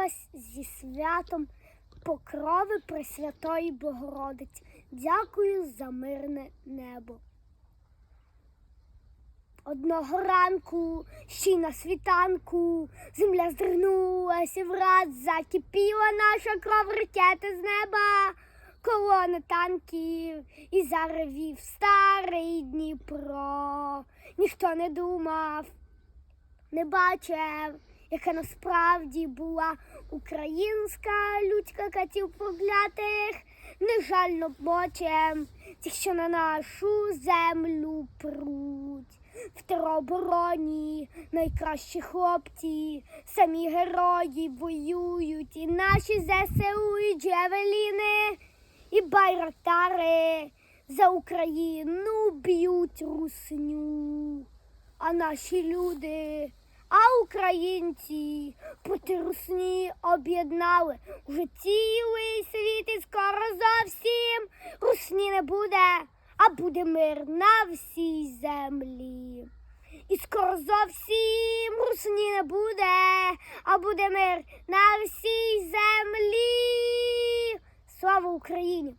вас зі святом покрови Пресвятої Богородиці. Дякую за мирне небо. Одного ранку, ще й на світанку, земля здригнулася враз, закипіла наша кров ракети з неба, колона танків і заревів старий Дніпро. Ніхто не думав, не бачив, яка насправді була українська людська катів проклятих, не жально бочем, тих, що на нашу землю пруть. В теробороні найкращі хлопці, самі герої воюють, і наші ЗСУ, і Джевеліни, і байрактари за Україну б'ють русню. А наші люди, а українці проти русні об'єднали вже цілий світ і скоро зовсім русні не буде, а буде мир на всій землі. І скоро зовсім русні не буде, а буде мир на всій землі. Слава Україні!